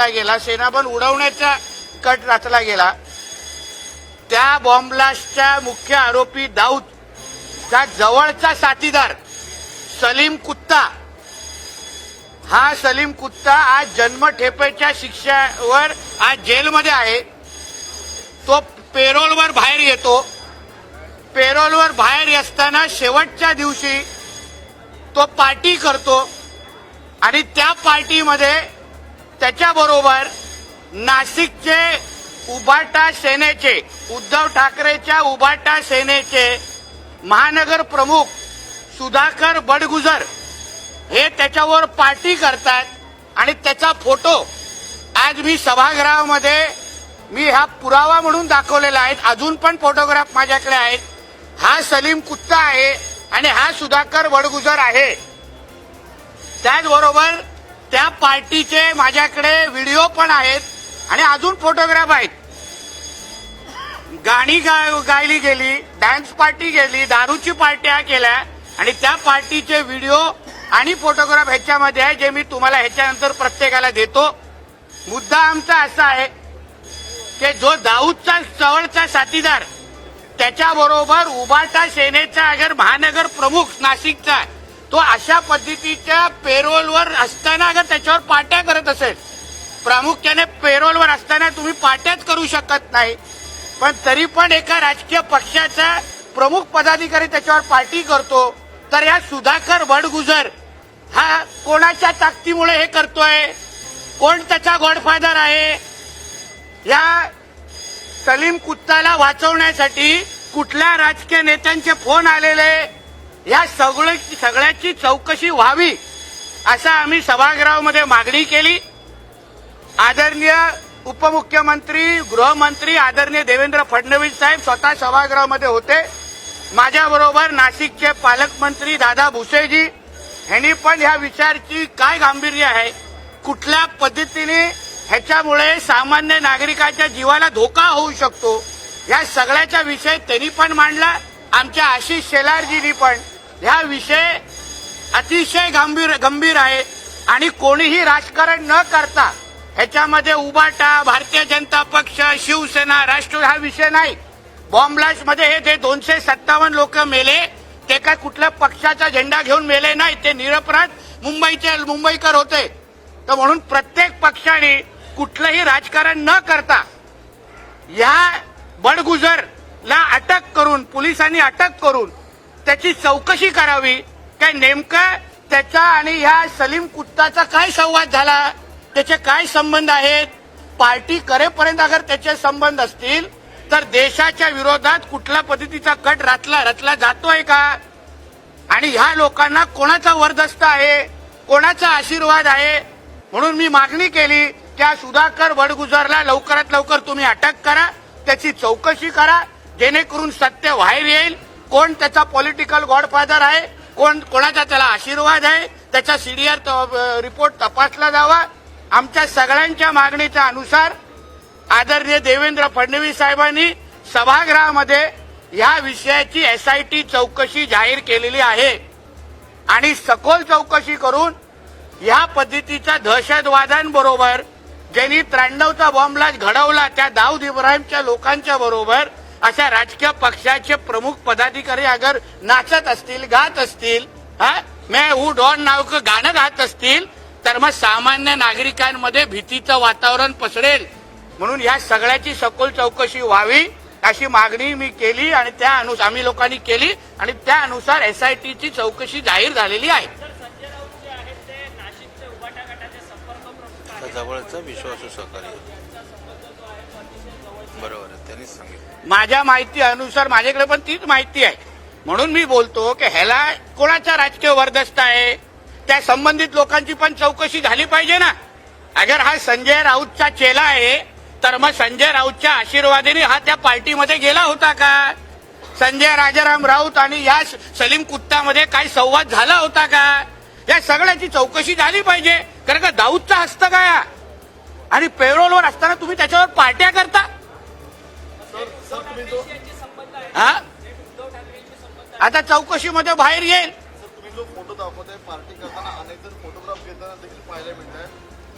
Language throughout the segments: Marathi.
रचला गेला सेनाबल उडवण्याचा कट रचला गेला. त्या बॉम्बब्लास्टच्या मुख्य आरोपी दाऊद चा जवळचा साथीदार सलीम कुत्ता. हा सलीम कुत्ता आज जन्मठेपेच्या शिक्षेवर आज जेलमध्ये आहे. तो पेरोलवर बाहेर येतो. पेरोलवर बाहेर असताना शेवटच्या दिवशी तो पार्टी करतो आणि त्या पार्टीमध्ये त्याच्याबरोबर नाशिकचे उबाटा सेनेचे उद्धव ठाकरेच्या उबाटा सेनेचे महानगर प्रमुख सुधाकर बडगुजर हे त्याच्यावर पार्टी करतात आणि त्याचा फोटो आज मी सभागृहामध्ये मी हा पुरावा म्हणून दाखवलेला आहे. अजून पण फोटोग्राफ माझ्याकडे आहेत. हा सलीम कुत्ता आहे आणि हा सुधाकर वडगुजर आहे. त्याचबरोबर त्या पार्टीचे माझ्याकडे व्हिडिओ पण आहेत आणि अजून फोटोग्राफ आहेत. गाणी गा- गायली गेली डान्स पार्टी गेली दारूची पार्ट्या केल्या आणि त्या पार्टीचे व्हिडिओ आणि फोटोग्राफ ह्याच्यामध्ये आहे जे मी तुम्हाला ह्याच्यानंतर प्रत्येकाला देतो. मुद्दा आमचा असा आहे की जो दाऊदचा चवळचा साथीदार त्याच्याबरोबर उबाटा सेनेचा अगर महानगर प्रमुख नाशिकचा तो अशा पद्धतीच्या पेरोलवर असताना अगर त्याच्यावर पाट्या करत असेल प्रामुख्याने पेरोलवर असताना तुम्ही पाट्याच करू शकत नाही. पण तरी पण एका राजकीय पक्षाचा प्रमुख पदाधिकारी त्याच्यावर पार्टी करतो तर या सुधाकर भडगुजर हा कोणाच्या ताकदीमुळे हे करतोय? कोण त्याचा गॉडफादर आहे? या सलीम कुत्ताला वाचवण्यासाठी कुठल्या राजकीय नेत्यांचे फोन आलेले? या सगळे सगळ्याची चौकशी व्हावी असा आम्ही सभागृहामध्ये मागणी केली. आदरणीय उपमुख्यमंत्री गृहमंत्री आदरणीय देवेंद्र फडणवीस साहेब स्वतः सभागृहामध्ये होते. माझ्याबरोबर नाशिकचे पालकमंत्री दादा भुसेजी ह्यांनी पण ह्या विचारची काय गांभीर्य आहे? कुठल्या पद्धतीने ह्याच्यामुळे सामान्य नागरिकाच्या जीवाला धोका होऊ शकतो? या सगळ्याचा विषय त्यांनी पण मांडला आमच्या आशिष शेलारजीनी पण. ह्या विषय अतिशय गंभीर गंभीर आहे आणि कोणीही राजकारण न करता ह्याच्यामध्ये उबाटा भारतीय जनता पक्ष शिवसेना राष्ट्र हा विषय नाही. बॉम्ब्लास्टमध्ये हे जे दोनशे सत्तावन्न लोक मेले ते काय कुठल्या पक्षाचा झेंडा घेऊन मेले नाही ते निरपराध मुंबईचे मुंबईकर होते. तर म्हणून प्रत्येक पक्षाने कुठलंही राजकारण न करता या बडगुजरला अटक करून पोलिसांनी अटक करून त्याची चौकशी करावी. काय नेमकं त्याचा आणि ह्या सलीम कुत्ताचा काय संवाद झाला? त्याचे काय संबंध आहेत? पार्टी करेपर्यंत अगर त्याचे संबंध असतील तर देशाच्या विरोधात कुठल्या पद्धतीचा कट रचला रचला जातोय का? आणि ह्या लोकांना कोणाचा वरदस्त आहे? कोणाचा आशीर्वाद आहे? म्हणून मी मागणी केली की सुधाकर वडगुजरला लवकरात लवकर तुम्ही अटक करा त्याची चौकशी करा जेणेकरून सत्य बाहेर येईल. कोण त्याचा पॉलिटिकल गॉडफादर आहे? कोण कोणाचा त्याला आशीर्वाद आहे? त्याचा सीडीआर रिपोर्ट तपासला जावा. आमच्या सगळ्यांच्या मागणीच्या अनुसार आदरणीय देवेंद्र फडणवीस साहेबांनी सभागृहामध्ये या विषयाची एसआयटी चौकशी जाहीर केलेली आहे. आणि सखोल चौकशी करून या पद्धतीच्या दहशतवाद्यांबरोबर ज्यांनी त्र्याण्णवचा बॉम्ब घडवला त्या दाऊद इब्राहिमच्या लोकांच्या बरोबर अशा राजकीय पक्षाचे प्रमुख पदाधिकारी अगर नाचत असतील गात असतील हा मैं हू डॉन नाव गाणं गात असतील तर मग सामान्य नागरिकांमध्ये भीतीचं वातावरण पसरेल म्हणून या सगळ्याची सखोल चौकशी व्हावी अशी मागणी मी केली आणि त्या अनुसार आम्ही लोकांनी केली आणि त्या अनुसार एसआयटीची चौकशी जाहीर झालेली आहे जवळचा विश्वासू सहकारी बरोबर त्यांनी सांगितलं. माझ्या माहिती अनुसार माझ्याकडे पण तीच माहिती आहे. म्हणून मी बोलतो की ह्याला कोणाचा राजकीय वरदस्त आहे? त्या संबंधित लोकांची पण चौकशी झाली पाहिजे ना. अगर हा संजय राऊतचा चेला आहे तर मग संजय राऊतच्या आशीर्वादाने हा त्या पार्टीमध्ये गेला होता का? संजय राजाराम राऊत आणि या सलीम कुत्तामध्ये काही संवाद झाला होता का? या सगळ्याची चौकशी झाली पाहिजे. कारण का दाऊदचा हस्त काय आणि पेरोलवर असताना तुम्ही त्याच्यावर पार्ट्या करता. हा? आता चौकशीमध्ये बाहेर येईल. जो फोटो दाखवताय पार्टी करताना अनेक जण फोटोग्राफ घेताना देखील पाहायला मिळत आहे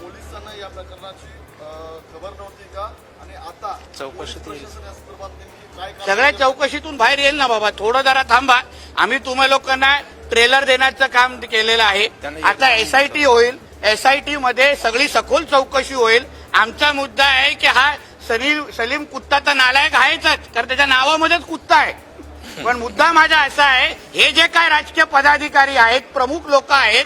पोलिसांना या प्रकरणाची अ, खबर नव्हती का? आणि आता चौकशी पोलीस ती- प्रशासन या संदर्भात नेमकी काय कारवाई सगळ्या चौकशीतून बाहेर येईल ना बाबा. थोडं जरा थांबा. आम्ही तुम्हा लोकांना ट्रेलर देण्याचं काम केलेलं आहे. आता एसआयटी होईल. एसआयटी मध्ये सगळी सखोल चौकशी होईल. आमचा मुद्दा आहे की हा सलीम सलीम कुत्ता तर नालायक आहेच कारण त्याच्या नावामध्येच कुत्ता आहे. पण मुद्दा माझा असा आहे हे जे काय राजकीय पदाधिकारी आहेत प्रमुख लोक आहेत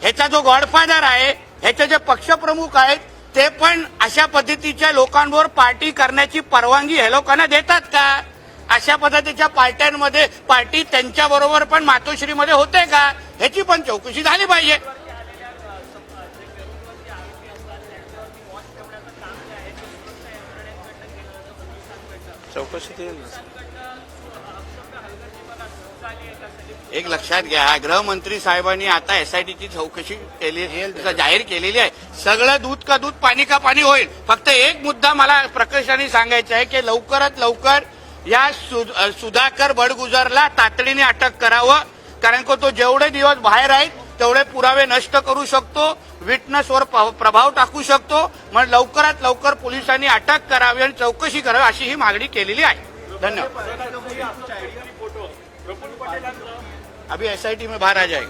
ह्याचा जो गॉडफादर आहे ह्याचे जे पक्षप्रमुख आहेत ते पण अशा पद्धतीच्या लोकांवर पार्टी करण्याची परवानगी हे लोकांना देतात का? अशा पद्धतीच्या पार्ट्यांमध्ये पार्टी त्यांच्याबरोबर पण मातोश्रीमध्ये होते का? ह्याची पण चौकशी झाली पाहिजे. चौकशी येईल एक लक्षात घ्या गृहमंत्री साहेबांनी आता एसआयटीची चौकशी केली जाहीर केलेली आहे. सगळं दूध का दूध पाणी का पाणी होईल. फक्त एक मुद्दा मला प्रकर्षाने सांगायचा आहे की लवकरात लवकर या सु- अ, सुधाकर बडगुजरला तातडीने अटक करावं. कारण का तो जेवढे दिवस बाहेर आहेत तेवढे पुरावे नष्ट करू शकतो विटनेसवर प्रभाव टाकू शकतो मग लवकरात लवकर पोलिसांनी अटक करावी आणि चौकशी करावी अशी ही मागणी केलेली आहे. धन्यवाद. अभी एसआयटी में बाहर आ होता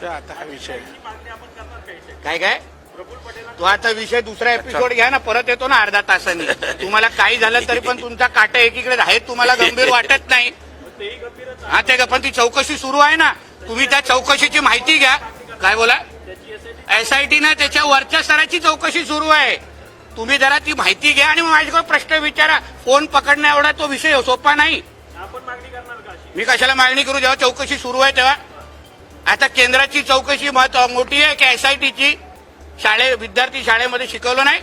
ते आता हा विषय काय काय? तो आता विषय दुसरा एपिसोड घ्या ना परत येतो ना अर्धा तासांनी. तुम्हाला काही झालं तरी पण तुमचा काटा एकीकडे आहे तुम्हाला गंभीर वाटत नाही. हा ते पण ती चौकशी सुरू आहे ना. तुम्ही त्या चौकशीची माहिती घ्या. काय बोला? एसआयटी ना त्याच्या वरच्या स्तराची चौकशी सुरू आहे. तुम्ही जरा ती माहिती घ्या आणि मग माझ्याकडे प्रश्न विचारा. फोन पकडण्या एवढा तो विषय सोपा नाही. मी कशाला मागणी करू? जेव्हा चौकशी सुरू आहे तेव्हा. आता केंद्राची चौकशी महत्त्व मोठी आहे की एसआयटीची शाळे विद्यार्थी शाळेमध्ये शिकवलं नाही.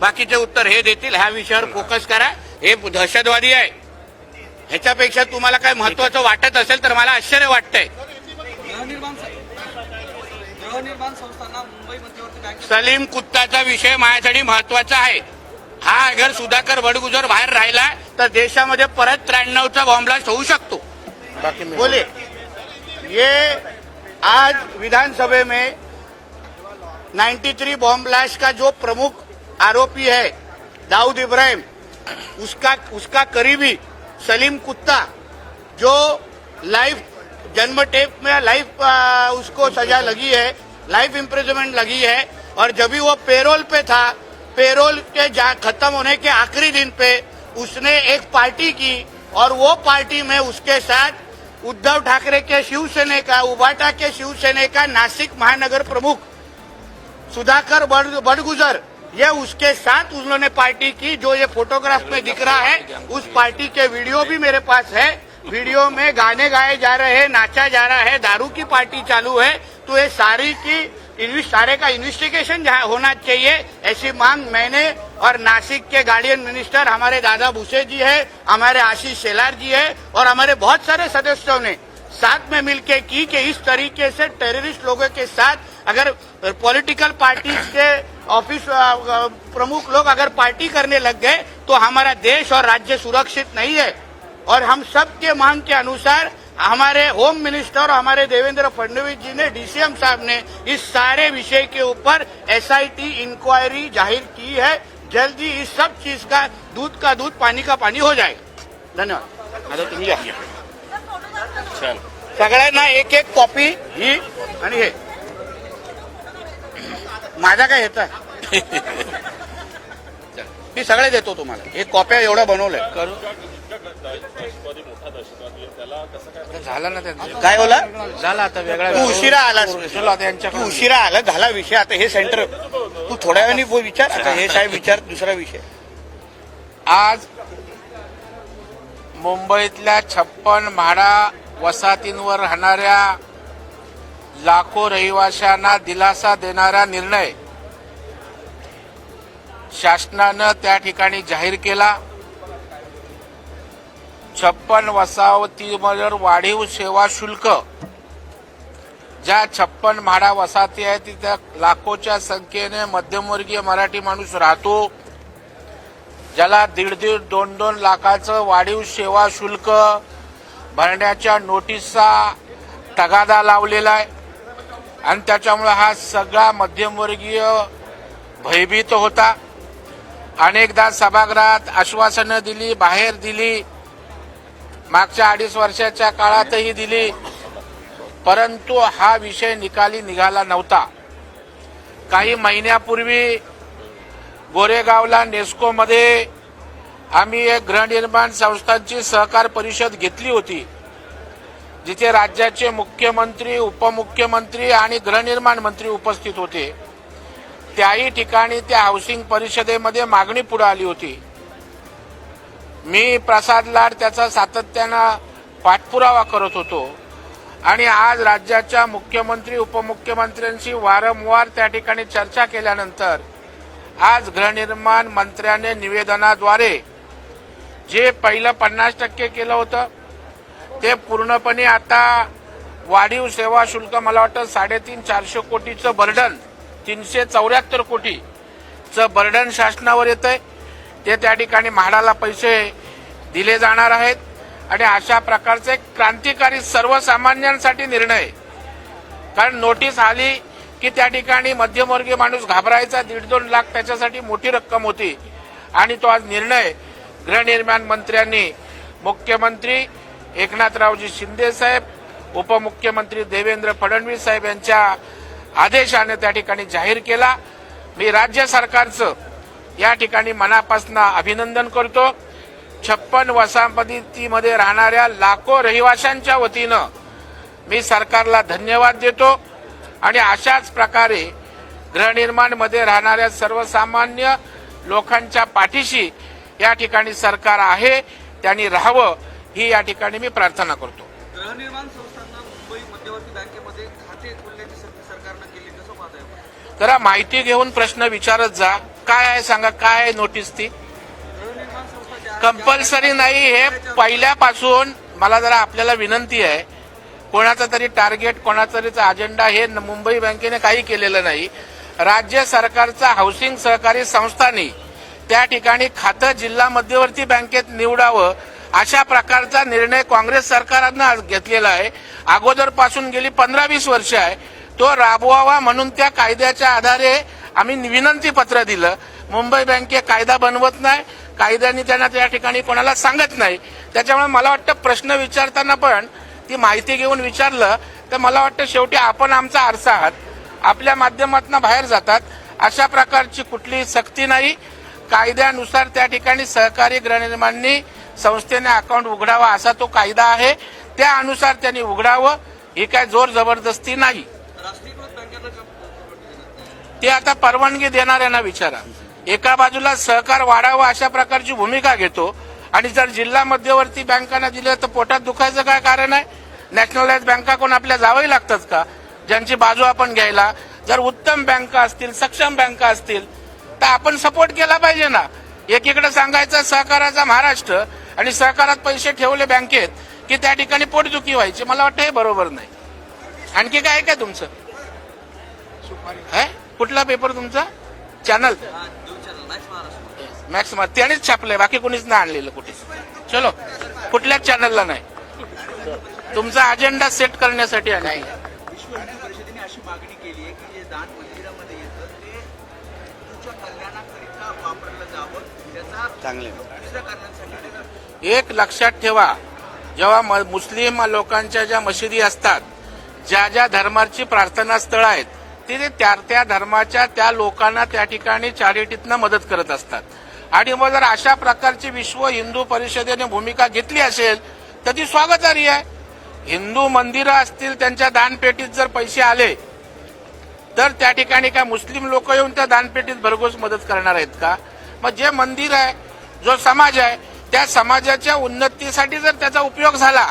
बाकीचे उत्तर हे देतील. ह्या विषयावर फोकस करा. हे दहशतवादी आहे. ह्याच्यापेक्षा तुम्हाला काय महत्वाचं वाटत असेल तर मला आश्चर्य वाटतंय. सलीम कुत्ताचा विषय माझ्यासाठी महत्त्वाचा आहे. हा अगर सुधाकर बडगुजर बाहेर राहिला तर देशामध्ये परत त्र्याण्णवचा बॉम्बलास्ट होऊ शकतो. बोले. ये आज विधानसभा में 93 बॉम्ब ब्लास्ट का जो प्रमुख आरोपी है दाऊद इब्राहिम उसका उसका करीबी सलीम कुत्ता जो लाइफ जन्म टेप में लाइफ उसको सजा लगी है लाइफ इम्प्रिजनमेंट लगी है और जब भी वो पेरोल पे था पेरोल के खत्म होने के आखिरी दिन पे उसने एक पार्टी की और वो पार्टी में उसके साथ उद्धव ठाकरे के शिवसेने का उबाटा के शिवसेने का नासिक महानगर प्रमुख सुधाकर बड़- बड़गुजर ये उसके साथ उन्होंने पार्टी की, जो ये फोटोग्राफ में दिख रहा है, उस पार्टी के वीडियो भी मेरे पास है। वीडियो में गाने गाए जा रहे हैं, नाचा जा रहा है, दारू की पार्टी चालू है। तो ये सारी की सारे का इन्वेस्टिगेशन होना चाहिए, ऐसी मांग मैंने और नासिक के गार्डियन मिनिस्टर हमारे दादा भूसे जी है, हमारे आशीष शेलार जी है और हमारे बहुत सारे सदस्यों ने साथ में मिलके की कि इस तरीके से टेररिस्ट लोगों के साथ अगर पॉलिटिकल पार्टी के ऑफ़िस प्रमुख लोग अगर पार्टी करने लग गए तो हमारा देश और राज्य सुरक्षित नहीं है। और हम सब के मांग के अनुसार हमारे होम मिनिस्टर और हमारे देवेंद्र फडणवीस जी ने डीसीएम साहब ने इस सारे विषय के ऊपर एसआईटी इंक्वायरी ज़ाहिर की है। जल्दी इस सब चीज़ का दूध का दूध पानी का पानी हो जाएगा धन्यवाद। आता तुम्ही या. चल। सगळ्यांना एक एक कॉपी ही। आणि हे। माझा काय येत? मी सगळे देतो तुम्हाला. एक कॉप्या एवढं बनवलंय. करू. झाला ना त्यांचं. काय बोला? झाला आता वेगळा तू उशिरा आलास. चलो आता तू यांच्याकडे उशिरा आला झाला विषय. आता हे सेंटर तू थोड्या वेळाने बोल विचार. आता हे काय विचार दुसरा विषय. आज मुंबईतल्या छप्पन म्हाडा वसाहतींवर राहणाऱ्या लाखो रहिवाशांना दिलासा देणारा निर्णय शासनानं त्या ठिकाणी जाहीर केला. छप्पन वसाहतीवर वाढीव सेवा शुल्क. ज्या छप्पन म्हाडा वसाहती आहेत तिथं लाखोच्या संख्येने मध्यमवर्गीय मराठी माणूस राहतो. ज्याला दीड दीड दोन दोन लाखाचं वाढीव सेवा शुल्क भरण्याच्या नोटीसचा तगादा लावलेला आहे. आणि त्याच्यामुळे हा सगळा मध्यमवर्गीय भयभीत होता. अनेकदा सभागृहात आश्वासनं दिली बाहेर दिली मागच्या अडीच वर्षाच्या काळातही दिली. परंतु हा विषय निकाली निघाला नव्हता. काही महिन्यापूर्वी गोरेगावला नेस्कोमध्ये आम्ही एक गृहनिर्माण संस्थांची सहकार परिषद घेतली होती. जिथे राज्याचे मुख्यमंत्री उपमुख्यमंत्री आणि गृहनिर्माण मंत्री उपस्थित होते. त्याही ठिकाणी त्या हाऊसिंग परिषदेमध्ये मागणी पुढे आली होती. मी प्रसाद लाड त्याचा सातत्यानं पाठपुरावा करत होतो. आणि आज राज्याच्या मुख्यमंत्री उपमुख्यमंत्र्यांशी वारंवार त्या ठिकाणी चर्चा केल्यानंतर आज गृहनिर्माण मंत्र्याने निवेदनाद्वारे जे पहिलं पन्नास टक्के केलं होतं ते पूर्णपणे आता वाढीव सेवा शुल्क मला वाटतं साडेतीन चारशे कोटीचं बर्डन तीनशे चौऱ्याहत्तर कोटीचं बर्डन शासनावर येत आहे ते त्या ठिकाणी म्हाडाला पैसे दिले जाणार आहेत. आणि अशा प्रकारचे क्रांतिकारी सर्वसामान्यांसाठी निर्णय. कारण नोटीस आली की त्या ठिकाणी मध्यमवर्गीय माणूस घाबरायचा दीड दोन लाख त्याच्यासाठी मोठी रक्कम होती. आणि तो आज निर्णय गृहनिर्माण मंत्र्यांनी मुख्यमंत्री एकनाथरावजी शिंदे साहेब उपमुख्यमंत्री देवेंद्र फडणवीस साहेब यांच्या आदेशाने त्या ठिकाणी जाहीर केला. मी राज्य सरकारचं या ठिकाणी मनापासून अभिनंदन करतो. छप्पन वसाहतीमध्ये राहणाऱ्या लाखो रहिवाशांच्या वतीनं मी सरकारला धन्यवाद देतो. आणि अशाच प्रकारे गृहनिर्माणमध्ये राहणाऱ्या सर्वसामान्य लोकांच्या पाठीशी या ठिकाणी सरकार आहे. त्यांनी राहावं. ही या ठिकाणी मी प्रार्थना करतो. गृहनिर्माण संस्थांना मुंबई मध्यवर्ती बँकेमध्ये खाते खोलण्याची संधी सरकारनं केली कसं पाहताय आपण? जरा माहिती घेऊन प्रश्न विचारत जा. काय आहे सांगा काय आहे नोटीस ती? कंपल्सरी नाही हे पहिल्यापासून मला जरा आपल्याला विनंती आहे कोणाचं तरी टार्गेट कोणाचा तरीचा अजेंडा हे मुंबई बँकेने काही केलेलं नाही. राज्य सरकारचा हाऊसिंग सहकारी संस्थांनी त्या ठिकाणी खातं जिल्हा मध्यवर्ती बँकेत निवडावं अशा प्रकारचा निर्णय काँग्रेस सरकारनं आज घेतलेला आहे. अगोदरपासून गेली पंधरा वीस वर्ष आहे. तो राबवावा म्हणून त्या कायद्याच्या आधारे आम्ही विनंती पत्र दिलं. मुंबई बँके कायदा बनवत नाही. कायद्याने त्यांना त्या ठिकाणी कोणाला सांगत नाही. त्याच्यामुळे मला वाटतं प्रश्न विचारताना पण ती माहिती घेऊन विचारलं तर मला वाटतं शेवटी आपण आमचा आरसा आहात. आपल्या माध्यमातून बाहेर जातात. अशा प्रकारची कुठलीही सक्ती नाही. कायद्यानुसार त्या ठिकाणी सहकारी गृहनिर्माणनी संस्थेने अकाउंट उघडावा असा तो कायदा आहे. त्या अनुसार त्यांनी उघडावं. ही काय जोर जबरदस्ती नाही. परवानगी ते आता परवानगी देणाऱ्यांना विचारा. एका बाजूला सहकार वाढावा अशा प्रकारची भूमिका घेतो. आणि जर जिल्हा मध्यवर्ती बँकांना दिलं तर पोटात दुखायचं काय कारण आहे? नॅशनलाइज बँका कोण आपल्या जावंही लागतात का? ज्यांची बाजू आपण घ्यायला जर उत्तम बँका असतील सक्षम बँका असतील तर आपण सपोर्ट केला पाहिजे ना. एकीकडे सांगायचं सहकाराचा महाराष्ट्र आणि सहकारात पैसे ठेवले बँकेत की त्या ठिकाणी पोटदुखी व्हायची. मला वाटतं हे बरोबर नाही. आणखी काय आहे का तुमचं? है? कुठला पेपर तुमचा? चॅनल हा, मॅक्स महाराष्ट्र मॅक्स मा- त्यानेच छापलंय बाकी कोणीच नाही आणलेलं कुठे. चलो कुठल्याच चॅनलला नाही. तुमचा अजेंडा सेट करण्यासाठी आणि विश्व हिंदू परिषदेने अशी मागणी केली आहे की जे दान मंदिरामध्ये येतं ते हिंदूच्या कल्याणाकरिता वापरलं जावं. त्याचा चांगले एक लक्षात ठेवा जेव्हा म- मुस्लिम लोकांच्या ज्या मशिदी असतात ज्या ज्या धर्माची प्रार्थना स्थळं आहेत तिथे त्या त्या धर्माच्या त्या लोकांना त्या ठिकाणी चॅरिटीतनं मदत करत असतात. आणि मग जर अशा प्रकारची विश्व हिंदू परिषदेने भूमिका घेतली असेल तर ती स्वागतार्ह आहे. हिंदू मंदिरं असतील त्यांच्या दानपेटीत जर पैसे आले तर त्या ठिकाणी काय मुस्लिम लोक येऊन त्या दानपेटीत भरघोस मदत करणार आहेत का? मग जे मंदिर आहे जो समाज आहे त्या समाजाच्या उन्नतीसाठी जर त्याचा उपयोग झाला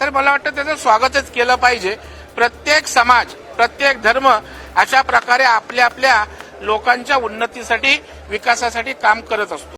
तर मला वाटतं त्याचं स्वागतच केलं पाहिजे. प्रत्येक समाज प्रत्येक धर्म अशा प्रकारे आपल्या आपल्या लोकांच्या उन्नतीसाठी विकासासाठी काम करत असतो.